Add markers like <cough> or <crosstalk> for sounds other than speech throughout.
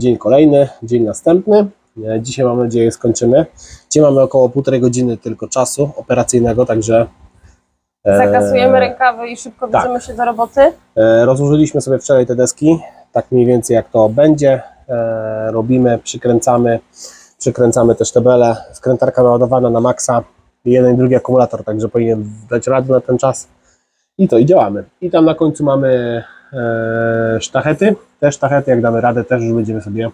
Dzień kolejny, dzień następny. E, Dzisiaj mam nadzieję skończymy. Dzisiaj mamy około półtorej godziny tylko czasu operacyjnego, także e, Zakasujemy rękawy i szybko tak. bierzemy się do roboty. e, rozłożyliśmy sobie wczoraj te deski, tak mniej więcej jak to będzie. E, Robimy, przykręcamy, przykręcamy też te bele. Skrętarka naładowana na maksa, jeden i drugi akumulator, także powinien dać radę na ten czas. I to i działamy. I tam na końcu mamy sztachety. Te sztachety, jak damy radę, też już będziemy sobie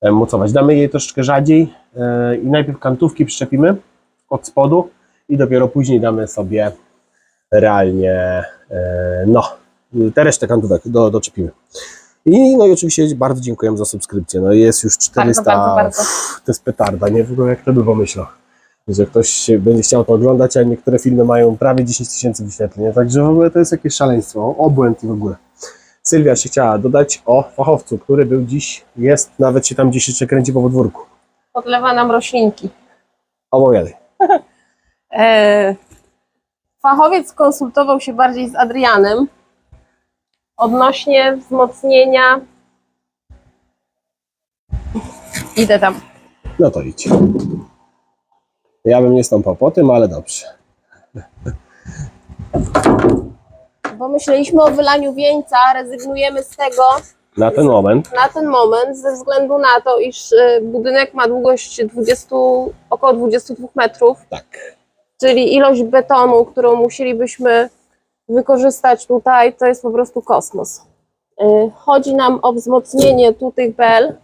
e, mocować. Damy je troszeczkę rzadziej e, i najpierw kantówki przyczepimy od spodu i dopiero później damy sobie realnie e, no, te resztę kantówek do, doczepimy. I no i oczywiście bardzo dziękujemy za subskrypcję. No jest już 400, Bardzo, bardzo, bardzo. To jest petarda, nie? W ogóle jak to by pomyślał, że ktoś będzie chciał to oglądać, a niektóre filmy mają prawie 10 tysięcy wyświetleń, także w ogóle to jest jakieś szaleństwo, obłęd i w ogóle. Sylwia się chciała dodać o fachowcu, który był dziś, jest, nawet się tam gdzieś jeszcze kręci po podwórku. Podlewa nam roślinki. Opowiadaj. <laughs> E, fachowiec konsultował się bardziej z Adrianem odnośnie wzmocnienia. Idę tam. No to idź. Ja bym nie stąpał po tym, ale dobrze. Bo myśleliśmy o wylaniu wieńca, rezygnujemy z tego Na ten moment. na ten moment ze względu na to, iż e, budynek ma długość 20, około 22 metrów. Tak. Czyli ilość betonu, którą musielibyśmy wykorzystać tutaj, to jest po prostu kosmos. Y, Chodzi nam o wzmocnienie tu tych bel,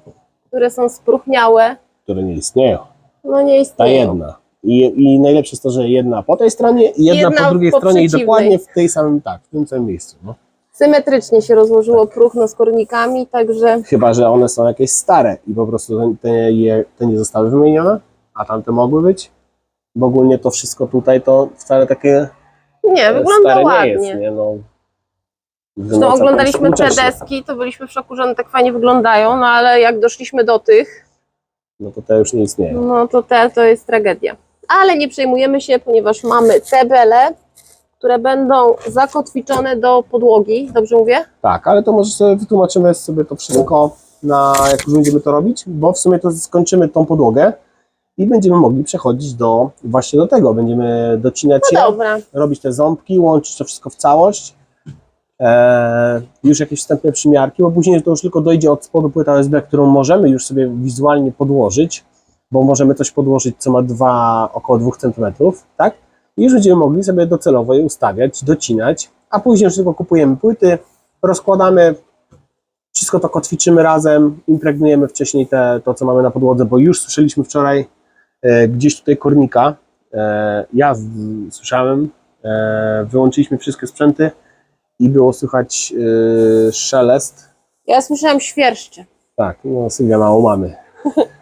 które są spróchniałe. Które nie istnieją. No nie Ta istnieją. jedna. I, I najlepsze jest to, że jedna po tej stronie i jedna, Jedna po drugiej po stronie i przeciwnej. dokładnie w tej samym, tak, w tym samym miejscu. No. Symetrycznie się rozłożyło próchno z kornikami, także Chyba, że one są jakieś stare i po prostu te, te, je, te nie zostały wymienione, a tamte mogły być. Bo ogólnie to wszystko tutaj to wcale takie nie, wygląda stare ładnie. nie jest. Nie? No, Zresztą Wygląda oglądaliśmy te współcześnie. deski, to byliśmy w szoku, że one tak fajnie wyglądają, no ale jak doszliśmy do tych, No to te już nie istnieją. No to te to jest tragedia. Ale nie przejmujemy się, ponieważ mamy te bele, które będą zakotwiczone do podłogi. Dobrze mówię? Tak, ale to może sobie wytłumaczymy sobie to wszystko, na, jak już będziemy to robić, bo w sumie to skończymy tą podłogę i będziemy mogli przechodzić do właśnie do tego. Będziemy docinać No je, dobra. robić te ząbki, łączyć to wszystko w całość. Eee, już jakieś wstępne przymiarki, bo później to już tylko dojdzie od spodu płyta USB, którą możemy już sobie wizualnie podłożyć, bo możemy coś podłożyć, co ma dwa, około 2 cm, tak? I już będziemy mogli sobie docelowo je ustawiać, docinać, a później już tylko kupujemy płyty, rozkładamy, wszystko to kotwiczymy razem, impregnujemy wcześniej te, to, co mamy na podłodze, bo już słyszeliśmy wczoraj e, gdzieś tutaj kornika, e, ja z, słyszałem, e, wyłączyliśmy wszystkie sprzęty i było słychać e, szelest, Ja słyszałam świerszcze. tak, no Sylwia mało mamy,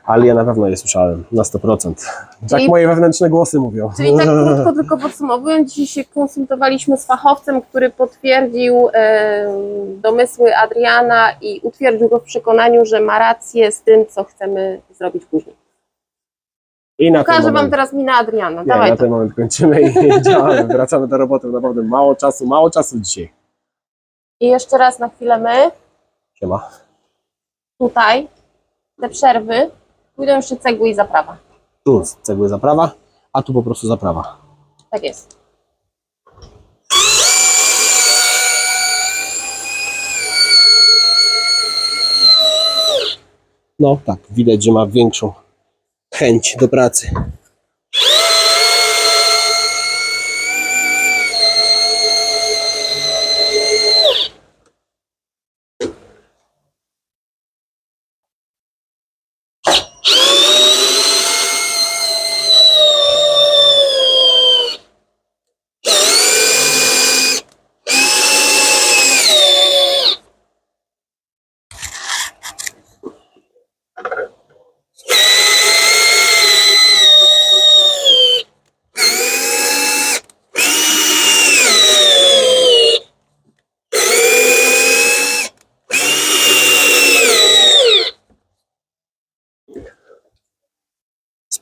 ale ja na pewno je słyszałem, na 100%. Tak Czyli- moje wewnętrzne głosy mówią. Czyli tak <laughs> krótko tylko podsumowując, dzisiaj się konsultowaliśmy z fachowcem, który potwierdził e, domysły Adriana i utwierdził go w przekonaniu, że ma rację z tym, co chcemy zrobić później. I na Pokażę Wam teraz minę Adriana. Nie, Dawaj na to. ten moment kończymy i <laughs> działamy. Wracamy do roboty. Naprawdę mało czasu, mało czasu dzisiaj. I jeszcze raz na chwilę my. Siema. tutaj te przerwy pójdą jeszcze cegły i zaprawa. Tu cegły zaprawa, a tu po prostu zaprawa. Tak jest. No tak, widać, że ma większą chęć do pracy.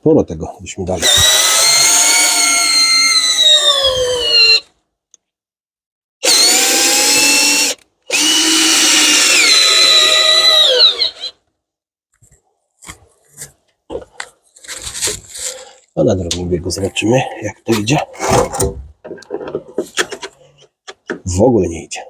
Sporo tego. Idźmy dalej. A no, na drugim biegu zobaczymy, jak to idzie. W ogóle nie idzie.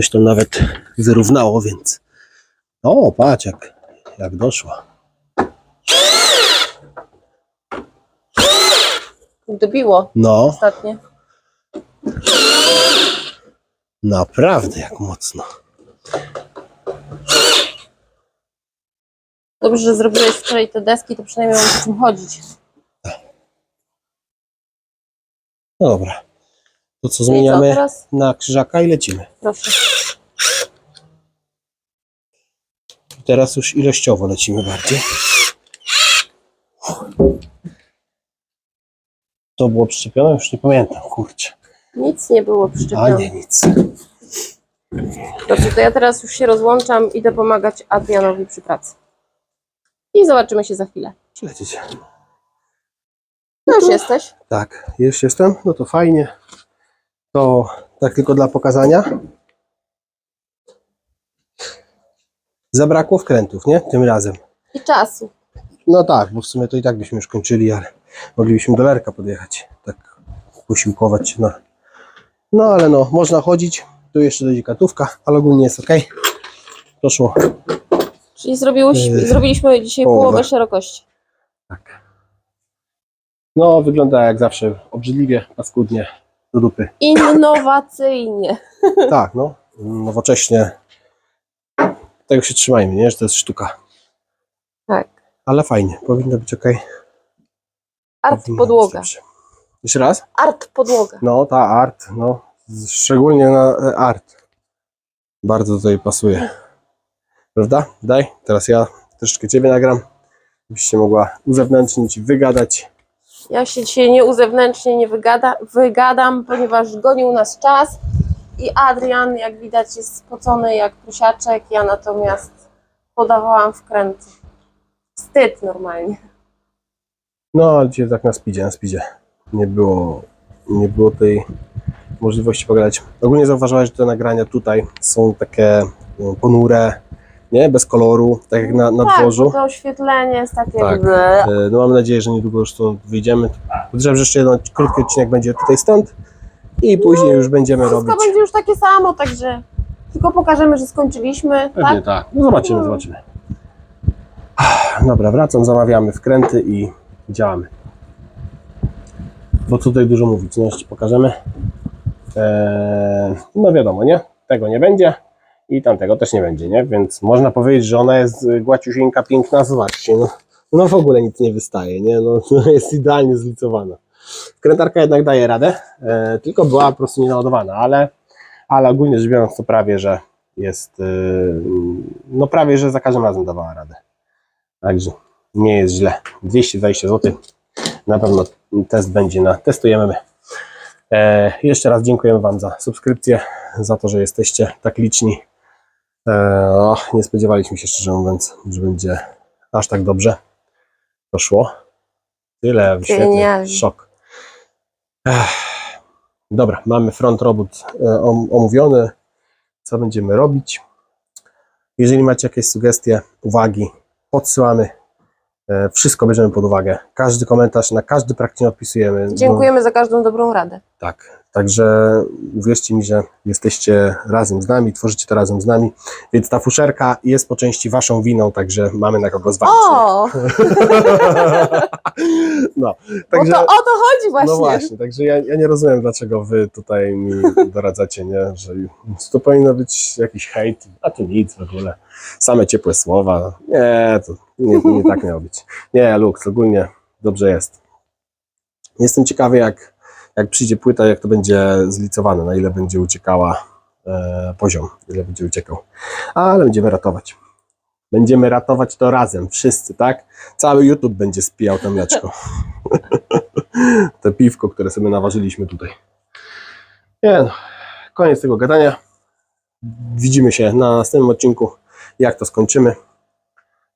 Coś to nawet wyrównało, więc. O, patrz, jak, jak doszła. Dobiło No, ostatnio. naprawdę jak mocno. Dobrze, że zrobiłeś wczoraj te deski, to przynajmniej mam w czym chodzić. No dobra. To co zmieniamy teraz? na krzyżaka i lecimy. Proszę. Teraz już ilościowo lecimy bardziej. To było przyczepione? Już nie pamiętam, kurczę. Nic nie było A przyczepione. nie, nic. Dobrze, to ja teraz już się rozłączam, idę pomagać Adrianowi przy pracy. I zobaczymy się za chwilę. Przylecieć. No już jesteś. Tak, już jestem, no to fajnie. To tak tylko dla pokazania. Zabrakło wkrętów, nie? Tym razem. I czasu. No tak, bo w sumie to i tak byśmy już kończyli, ale moglibyśmy do Lerka podjechać. Tak posiłkować się na... No ale no, można chodzić. Tu jeszcze dojdzie katówka, ale ogólnie jest ok. Poszło. Czyli Yy, zrobiliśmy dzisiaj połowę. połowę szerokości. Tak. No, wygląda jak zawsze obrzydliwie, paskudnie, do dupy. Innowacyjnie. Tak, no, nowocześnie. Tego się trzymajmy, nie? Że to jest sztuka. Tak. Ale fajnie, powinno być ok. Art podłoga. Jeszcze raz? Art podłoga. No, ta art, no, szczególnie na e, art. Bardzo tutaj pasuje. Prawda? Daj, teraz ja troszeczkę Ciebie nagram, byś się mogła uzewnętrznić wygadać. Ja się dzisiaj nie uzewnętrznie nie wygada, wygadam, ponieważ gonił nas czas i Adrian, jak widać, jest spocony jak prusiaczek. Ja natomiast podawałam wkręty. Wstyd normalnie. No, ale dzisiaj tak na speedzie, na speedzie. Nie było, nie było tej możliwości pogadać. Ogólnie zauważyłeś, że te nagrania tutaj są takie no, ponure, nie? Bez koloru, tak jak na, na tak, dworzu. to oświetlenie jest takie Tak. E, No mam nadzieję, że niedługo już stąd wyjdziemy. Podejrzewam, że jeszcze jeden krótki odcinek będzie tutaj stąd i później już będziemy Wszystko robić. będzie już takie samo, także tylko pokażemy, że skończyliśmy. Pewnie Tak? tak. No zobaczymy, zobaczymy. Ach, Dobra, wracam, zamawiamy wkręty i działamy. Bo tutaj dużo mówić, no jeszcze pokażemy. Eee, no wiadomo, nie? Tego nie będzie i tamtego też nie będzie, nie? Więc można powiedzieć, że ona jest y, głaciusieńka, piękna, zobaczcie, no, no w ogóle nic nie wystaje, nie? No, <laughs> jest idealnie zlicowana. Wkrętarka jednak daje radę, e, tylko była po prostu nienaładowana, ale, ale ogólnie rzecz biorąc to prawie, że jest, y, no prawie, że za każdym razem dawała radę. Także nie jest źle. 220 zł. Na pewno test będzie na, testujemy my. E, jeszcze raz dziękujemy Wam za subskrypcję, za to, że jesteście tak liczni. E, o, nie spodziewaliśmy się szczerze mówiąc, że będzie aż tak dobrze poszło. Tyle wyświetleń. Genialnie. Szok. Ech. Dobra, mamy front robot e, om- omówiony. Co będziemy robić? Jeżeli macie jakieś sugestie, uwagi, podsyłamy. E, Wszystko bierzemy pod uwagę. Każdy komentarz, na każdy praktycznie odpisujemy. No, Dziękujemy za każdą dobrą radę. tak, także uwierzcie mi, że jesteście razem z nami, tworzycie to razem z nami, więc ta fuszerka jest po części waszą winą, także mamy na kogo zwalić. O! <laughs> no, Bo także, to o to chodzi właśnie. no właśnie, także ja, ja nie rozumiem, dlaczego wy tutaj mi doradzacie, nie, że to powinno być jakiś hejt, a tu nic w ogóle, same ciepłe słowa, nie, to nie, nie tak miało być. Nie, Lux, ogólnie dobrze jest. Jestem ciekawy, jak, jak przyjdzie płyta, jak to będzie zlicowane, na ile będzie uciekała e, poziom, ile będzie uciekał. Ale będziemy ratować. Będziemy ratować to razem, wszyscy, tak? Cały YouTube będzie spijał to mleczko. <laughs> Te piwko, które sobie naważyliśmy tutaj. Nie no, koniec tego gadania. Widzimy się na następnym odcinku, jak to skończymy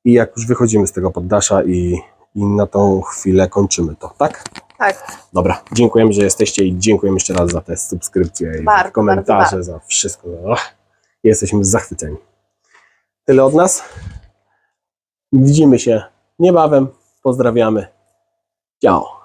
i jak już wychodzimy z tego poddasza i, I na tą chwilę kończymy to, tak? Tak, Dobra, dziękujemy, że jesteście i dziękujemy jeszcze raz za te subskrypcje i Bardzo, za komentarze, bardzo, za wszystko. Ach, jesteśmy zachwyceni. Tyle od nas. Widzimy się niebawem. Pozdrawiamy. Ciao.